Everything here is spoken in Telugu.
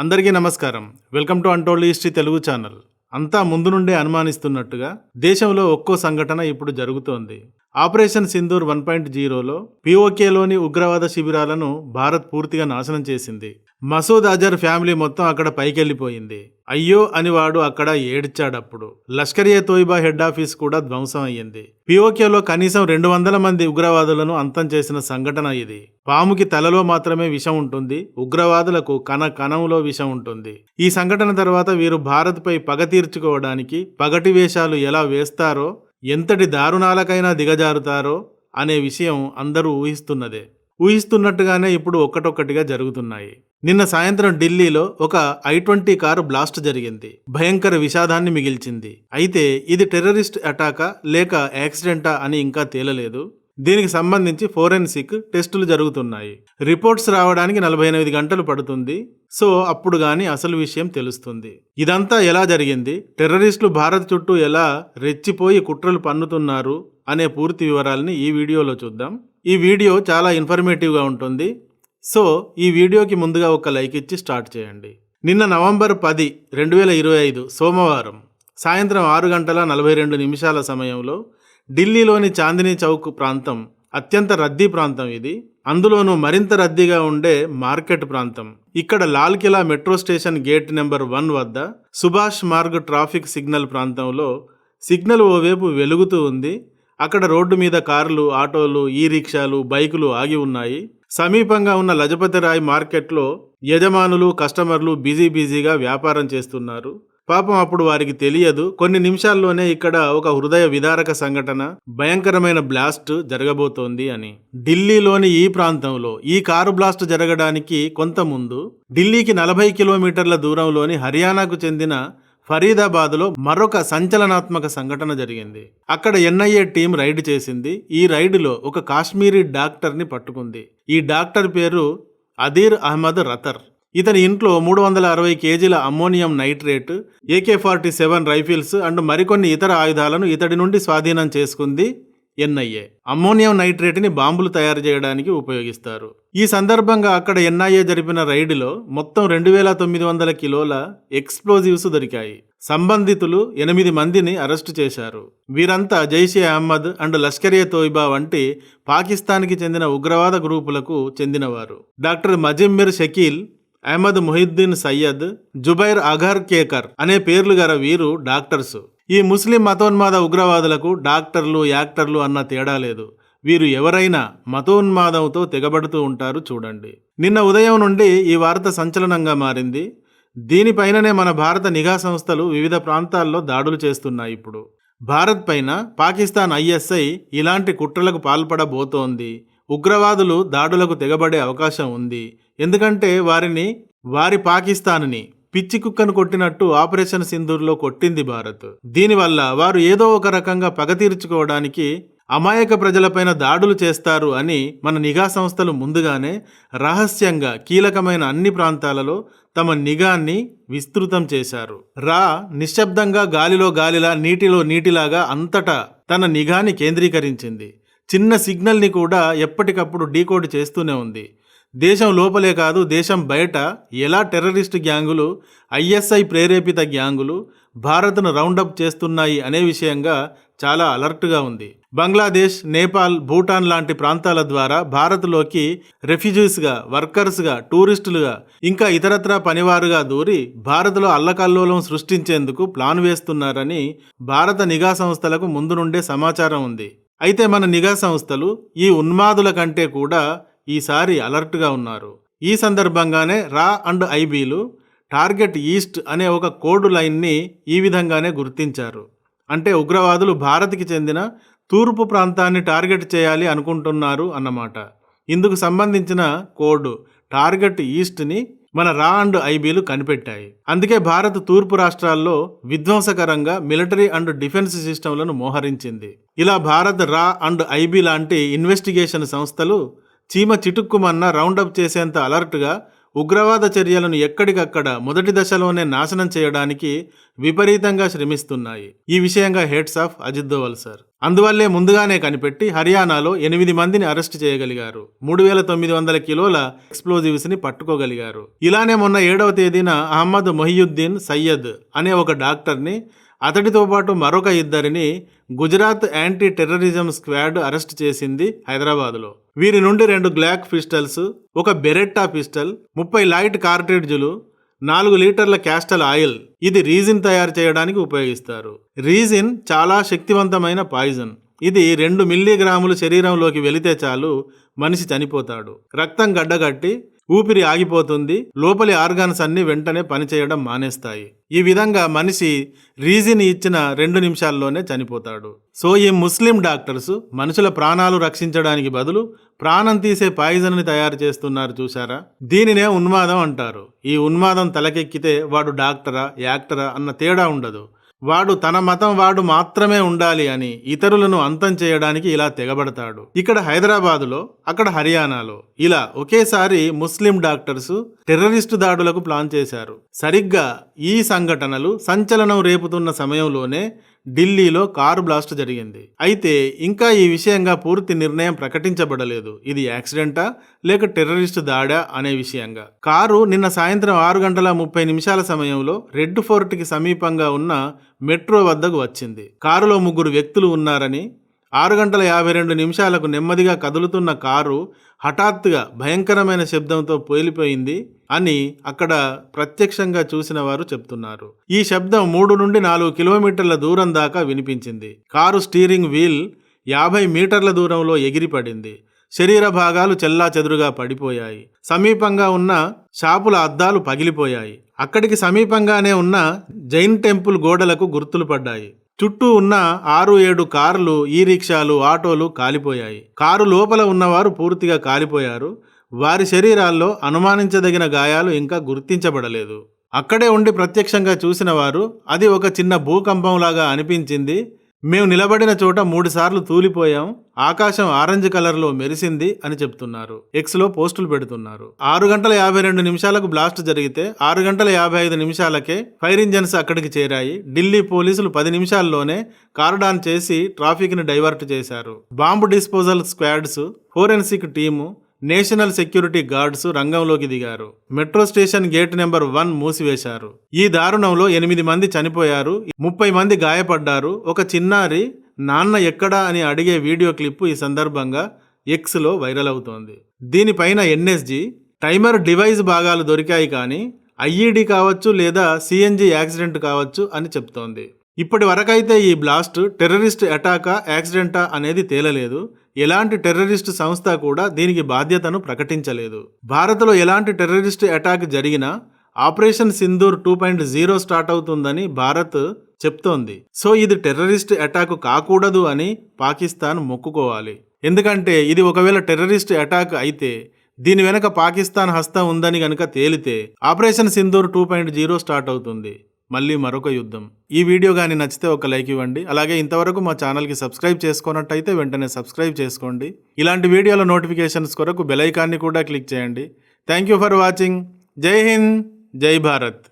అందరికీ నమస్కారం. Welcome to untold history Telugu channel. అంతా ముందు నుండే అనుమానిస్తున్నట్టుగా దేశంలో ఒక్కో సంఘటన ఇప్పుడు జరుగుతోంది. ఆపరేషన్ సింధూర్ వన్ పాయింట్ జీరోలో పిఓకేలోని ఉగ్రవాద శిబిరాలను భారత్ పూర్తిగా నాశనం చేసింది. మసూద్ అజర్ ఫ్యామిలీ మొత్తం అక్కడ పైకెళ్ళిపోయింది. అయ్యో అని వాడు అక్కడ ఏడ్చాడప్పుడు. లష్కర్ ఏ తోయిబా హెడ్ ఆఫీస్ కూడా ధ్వంసం అయ్యింది. పిఓకేలో కనీసం రెండు వందల మంది ఉగ్రవాదులను అంతం చేసిన సంఘటన ఇది. పాముకి తలలో మాత్రమే విషం ఉంటుంది ఉగ్రవాదులకు కణ కణంలో విషం ఉంటుంది. ఈ సంఘటన తర్వాత వీరు భారత్పై పగ తీర్చుకోవడానికి పగటి వేషాలు ఎలా వేస్తారో ఎంతటి దారుణాలకైనా దిగజారుతారో అనే విషయం అందరూ ఊహిస్తున్నదే. ఊహిస్తున్నట్టుగానే ఇప్పుడు ఒక్కటొక్కటిగా జరుగుతున్నాయి. నిన్న సాయంత్రం ఢిల్లీలో ఒక ఐ ట్వంటీ కారు బ్లాస్ట్ జరిగింది. భయంకర విషాదాన్ని మిగిల్చింది. అయితే ఇది టెర్రరిస్ట్ అటాకా లేక యాక్సిడెంటా అని ఇంకా తేలలేదు. దీనికి సంబంధించి ఫోరెన్సిక్ టెస్టులు జరుగుతున్నాయి. రిపోర్ట్స్ రావడానికి నలభై ఎనిమిది గంటలు పడుతుంది. సో అప్పుడు గాని అసలు విషయం తెలుస్తుంది. ఇదంతా ఎలా జరిగింది? టెర్రరిస్టులు భారత్ చుట్టూ ఎలా రెచ్చిపోయి కుట్రలు పన్నుతున్నారు? అనే పూర్తి వివరాలని ఈ వీడియోలో చూద్దాం. ఈ వీడియో చాలా ఇన్ఫర్మేటివ్గా ఉంటుంది. సో ఈ వీడియోకి ముందుగా ఒక లైక్ ఇచ్చి స్టార్ట్ చేయండి. నిన్న నవంబర్ పది రెండు వేల ఇరవై ఐదు సోమవారం సాయంత్రం ఆరు గంటల నలభై రెండు నిమిషాల సమయంలో ఢిల్లీలోని చాందినీ చౌక్ ప్రాంతం అత్యంత రద్దీ ప్రాంతం ఇది. అందులోనూ మరింత రద్దీగా ఉండే మార్కెట్ ప్రాంతం. ఇక్కడ Lal Qila metro station gate number one వద్ద సుభాష్ మార్గ్ ట్రాఫిక్ సిగ్నల్ ప్రాంతంలో సిగ్నల్ ఓవైపు వెలుగుతూ ఉంది. అక్కడ రోడ్డు మీద కార్లు ఆటోలు ఈ రిక్షాలు బైకులు ఆగి ఉన్నాయి. సమీపంగా ఉన్న లజపతి రాయ్ మార్కెట్లో యజమానులు కస్టమర్లు బిజీ బిజీగా వ్యాపారం చేస్తున్నారు. పాపం అప్పుడు వారికి తెలియదు. కొన్ని నిమిషాల్లోనే ఇక్కడ ఒక హృదయ విదారక సంఘటన భయంకరమైన బ్లాస్ట్ జరగబోతోంది అని. ఢిల్లీలోని ఈ ప్రాంతంలో ఈ కారు బ్లాస్ట్ జరగడానికి కొంత ముందు ఢిల్లీకి నలభై కిలోమీటర్ల దూరంలోని హర్యానాకు చెందిన ఫరీదాబాద్లో మరొక సంచలనాత్మక సంఘటన జరిగింది. అక్కడ ఎన్ఐఏ టీం రైడ్ చేసింది. ఈ రైడ్లో ఒక కాశ్మీరీ డాక్టర్ని పట్టుకుంది. ఈ డాక్టర్ పేరు అదీర్ అహ్మద్ రతర్. ఇతని ఇంట్లో మూడు వందల అరవై కేజీల ammonium nitrate AK forty seven rifles and మరికొన్ని ఇతర ఆయుధాలను ఇతడి నుండి స్వాధీనం చేసుకుంది ఎన్ఐఏ. అమ్మోనియం నైట్రేట్ని బాంబులు తయారు చేయడానికి ఉపయోగిస్తారు. ఈ సందర్భంగా అక్కడ ఎన్ఐఏ జరిపిన రైడ్లో మొత్తం రెండు వేల తొమ్మిది వందల కిలోల ఎక్స్ప్లోజివ్స్ దొరికాయి. సంబంధితులు ఎనిమిది మందిని అరెస్టు చేశారు. వీరంతా జైషే అహ్మద్ అండ్ లష్కర్ ఏ తోయిబా వంటి పాకిస్తాన్కి చెందిన ఉగ్రవాద గ్రూపులకు చెందినవారు. డాక్టర్ మజిమ్మిర్ షకీల్ అహ్మద్ ముహిద్దీన్ సయ్యద్ జుబైర్ అఘర్ కేకర్ అనే పేర్లు గల వీరు డాక్టర్స్. ఈ ముస్లిం మతోన్మాద ఉగ్రవాదులకు డాక్టర్లు యాక్టర్లు అన్న తేడా లేదు. వీరు ఎవరైనా మతోన్మాదంతో తెగబడుతూ ఉంటారు చూడండి. నిన్న ఉదయం నుండి ఈ వార్త సంచలనంగా మారింది. దీనిపైననే మన భారత నిఘా సంస్థలు వివిధ ప్రాంతాల్లో దాడులు చేస్తున్నాయి ఇప్పుడు. భారత్ పైన పాకిస్తాన్ ఐఎస్ఐ ఇలాంటి కుట్రలకు పాల్పడబోతోంది. ఉగ్రవాదులు దాడులకు తెగబడే అవకాశం ఉంది. ఎందుకంటే వారిని వారి పాకిస్తాన్ని పిచ్చి కుక్కను కొట్టినట్టు ఆపరేషన్ సింధూర్లో కొట్టింది భారత్. దీనివల్ల వారు ఏదో ఒక రకంగా పగ తీర్చుకోవడానికి అమాయక ప్రజలపైన దాడులు చేస్తారు అని మన నిఘా సంస్థలు ముందుగానే రహస్యంగా కీలకమైన అన్ని ప్రాంతాలలో తమ నిఘాన్ని విస్తృతం చేశారు. రా నిశ్శబ్దంగా గాలిలో గాలిలా నీటిలో నీటిలాగా అంతటా తన నిఘాని కేంద్రీకరించింది. చిన్న సిగ్నల్ని కూడా ఎప్పటికప్పుడు డీకోడ్ చేస్తూనే ఉంది. దేశం లోపలే కాదు దేశం బయట ఎలా టెర్రరిస్ట్ గ్యాంగులు ఐఎస్ఐ ప్రేరేపిత గ్యాంగులు భారత్ను రౌండప్ చేస్తున్నాయి అనే విషయంగా చాలా అలర్ట్గా ఉంది. బంగ్లాదేశ్ నేపాల్ భూటాన్ లాంటి ప్రాంతాల ద్వారా భారత్లోకి రెఫ్యూజీస్గా వర్కర్స్గా టూరిస్టులుగా ఇంకా ఇతరత్రా పనివారుగా దూరి భారత్లో అల్లకల్లోలం సృష్టించేందుకు ప్లాన్ వేస్తున్నారని భారత నిఘా సంస్థలకు ముందు నుండే సమాచారం ఉంది. అయితే మన నిఘా సంస్థలు ఈ ఉన్మాదుల కంటే కూడా ఈసారి అలర్ట్గా ఉన్నారు. ఈ సందర్భంగానే రా అండ్ ఐబీలు టార్గెట్ ఈస్ట్ అనే ఒక కోడ్ లైన్ని ఈ విధంగానే గుర్తించారు. అంటే ఉగ్రవాదులు భారత్కి చెందిన తూర్పు ప్రాంతాన్ని టార్గెట్ చేయాలి అనుకుంటున్నారు అన్నమాట. ఇందుకు సంబంధించిన కోడ్ టార్గెట్ ఈస్ట్ని మన రా అండ్ ఐబీలు కనిపెట్టాయి. అందుకే భారత్ తూర్పు రాష్ట్రాల్లో విధ్వంసకరంగా మిలిటరీ అండ్ డిఫెన్స్ సిస్టంలను మోహరించింది. ఇలా భారత్ రా అండ్ ఐబీ లాంటి ఇన్వెస్టిగేషన్ సంస్థలు చీమ చిటుక్కుమన్న రౌండప్ చేసేంత అలర్ట్గా ఉగ్రవాద చర్యలను ఎక్కడికక్కడ మొదటి దశలోనే నాశనం చేయడానికి విపరీతంగా శ్రమిస్తున్నాయి. ఈ విషయంగా heads of Ajit Doval sir అందువల్లే ముందుగానే కనిపెట్టి హర్యానాలో ఎనిమిది మందిని అరెస్ట్ చేయగలిగారు. మూడు వేల తొమ్మిది వందల కిలోల ఎక్స్ప్లోజివ్స్ని పట్టుకోగలిగారు. ఇలానే మొన్న ఏడవ తేదీన అహ్మద్ మొహియుద్దీన్ సయ్యద్ అనే ఒక డాక్టర్ని అతడితో పాటు మరొక ఇద్దరిని Gujarat anti terrorism squad arrest చేసింది హైదరాబాద్లో. వీరి నుండి రెండు గ్లాక్ పిస్టల్స్ ఒక బెరెట్టా పిస్టల్ ముప్పై లైట్ కార్ట్రిడ్జులు నాలుగు లీటర్ల క్యాస్టల్ ఆయిల్ ఇది రీజిన్ తయారు చేయడానికి ఉపయోగిస్తారు. రీజిన్ చాలా శక్తివంతమైన పాయిజన్. ఇది రెండు మిల్లీగ్రాములు శరీరంలోకి వెళితే చాలు మనిషి చనిపోతాడు. రక్తం గడ్డగట్టి ఊపిరి ఆగిపోతుంది లోపలి ఆర్గాన్స్ అన్ని వెంటనే పనిచేయడం మానేస్తాయి. ఈ విధంగా మనిషి రీజిన్ ఇచ్చిన రెండు నిమిషాల్లోనే చనిపోతాడు. సో ఈ ముస్లిం డాక్టర్స్ మనుషుల ప్రాణాలు రక్షించడానికి బదులు ప్రాణం తీసే పాయిజన్ని తయారు చేస్తున్నారు చూసారా దీనినే ఉన్మాదం అంటారు. ఈ ఉన్మాదం తలకెక్కితే వాడు డాక్టరా యాక్టరా అన్న తేడా ఉండదు. వాడు తన మతం వాడు మాత్రమే ఉండాలి అని ఇతరులను అంతం చేయడానికి ఇలా తెగబడతాడు. ఇక్కడ హైదరాబాదులో అక్కడ హర్యానాలో ఇలా ఒకేసారి ముస్లిం డాక్టర్స్ టెర్రరిస్టు దాడులకు ప్లాన్ చేశారు. సరిగ్గా ఈ సంఘటనలు సంచలనం రేపుతున్న సమయంలోనే ఢిల్లీలో కారు బ్లాస్ట్ జరిగింది. అయితే ఇంకా ఈ విషయంగా పూర్తి నిర్ణయం ప్రకటించబడలేదు. ఇది యాక్సిడెంటా లేక టెర్రరిస్ట్ దాడా అనే విషయంగా? కారు నిన్న సాయంత్రం ఆరు గంటల ముప్పై నిమిషాల సమయంలో రెడ్ ఫోర్ట్కి సమీపంగా ఉన్న మెట్రో వద్దకు వచ్చింది. కారులో ముగ్గురు వ్యక్తులు ఉన్నారని ఆరు గంటల యాభై రెండు నిమిషాలకు నెమ్మదిగా కదులుతున్న కారు హఠాత్తుగా భయంకరమైన శబ్దంతో పేలిపోయింది అని అక్కడ ప్రత్యక్షంగా చూసిన వారు చెప్తున్నారు. ఈ శబ్దం మూడు నుండి నాలుగు కిలోమీటర్ల దూరం దాకా వినిపించింది. కారు స్టీరింగ్ వీల్ యాభై మీటర్ల దూరంలో ఎగిరిపడింది. శరీర భాగాలు చెల్లా చెదురుగా పడిపోయాయి. సమీపంగా ఉన్న షాపుల అద్దాలు పగిలిపోయాయి. అక్కడికి సమీపంగానే ఉన్న జైన్ టెంపుల్ గోడలకు గుర్తులు పడ్డాయి. చుట్టూ ఉన్న ఆరు ఏడు కార్లు ఈ రిక్షాలు ఆటోలు కాలిపోయాయి. కారు లోపల ఉన్నవారు పూర్తిగా కాలిపోయారు. వారి శరీరాల్లో అనుమానించదగిన గాయాలు ఇంకా గుర్తించబడలేదు. అక్కడే ఉండి ప్రత్యక్షంగా చూసిన వారు అది ఒక చిన్న భూకంపంలాగా అనిపించింది. మేము నిలబడిన చోట మూడుసార్లు తూలిపోయాం ఆకాశం ఆరెంజ్ కలర్లో మెరిసింది అని చెప్తున్నారు. ఎక్స్లో పోస్టులు పెడుతున్నారు. ఆరు గంటల యాభై రెండు నిమిషాలకు బ్లాస్ట్ జరిగితే ఆరు గంటల యాభై ఐదు నిమిషాలకే ఫైర్ ఇంజన్స్ అక్కడికి చేరాయి. ఢిల్లీ పోలీసులు పది నిమిషాల్లోనే కార్డాన్ చేసి ట్రాఫిక్ని డైవర్ట్ చేశారు. Bomb disposal squads forensic team national security guards రంగంలోకి దిగారు. Metro station gate number one మూసివేశారు. ఈ దారుణంలో ఎనిమిది మంది చనిపోయారు ముప్పై మంది గాయపడ్డారు. ఒక చిన్నారి నాన్న ఎక్కడా? అని అడిగే వీడియో క్లిప్ ఈ సందర్భంగా ఎక్స్లో వైరల్ అవుతోంది. దీనిపైన ఎన్ఎస్జి టైమర్ డివైస్ భాగాలు దొరికాయి కానీ ఐఈడి కావచ్చు లేదా సిఎన్జి యాక్సిడెంట్ కావచ్చు అని చెప్తోంది. ఇప్పటి వరకైతే ఈ బ్లాస్ట్ టెర్రరిస్ట్ అటాకా యాక్సిడెంటా అనేది తేలలేదు. ఎలాంటి టెర్రరిస్ట్ సంస్థ కూడా దీనికి బాధ్యతను ప్రకటించలేదు. భారత్లో ఎలాంటి టెర్రరిస్ట్ అటాక్ జరిగినా operation Sindoor two point zero start అవుతుందని భారత్ చెప్తోంది. సో ఇది టెర్రరిస్ట్ అటాక్ కాకూడదు అని పాకిస్తాన్ మొక్కుకోవాలి. ఎందుకంటే ఇది ఒకవేళ టెర్రరిస్ట్ అటాక్ అయితే దీని వెనక పాకిస్తాన్ హస్తం ఉందని గనక తేలితే operation Sindoor two point zero start అవుతుంది. మళ్ళీ మరొక యుద్ధం. ఈ వీడియో కానీ నచ్చితే ఒక లైక్ ఇవ్వండి. అలాగే ఇంతవరకు మా ఛానల్కి సబ్స్క్రైబ్ చేసుకున్నట్టయితే వెంటనే సబ్స్క్రైబ్ చేసుకోండి. ఇలాంటి వీడియోల నోటిఫికేషన్స్ కొరకు బెల్ ఐకాన్ని కూడా క్లిక్ చేయండి. Thank you for watching. జై హింద్. జై భారత్.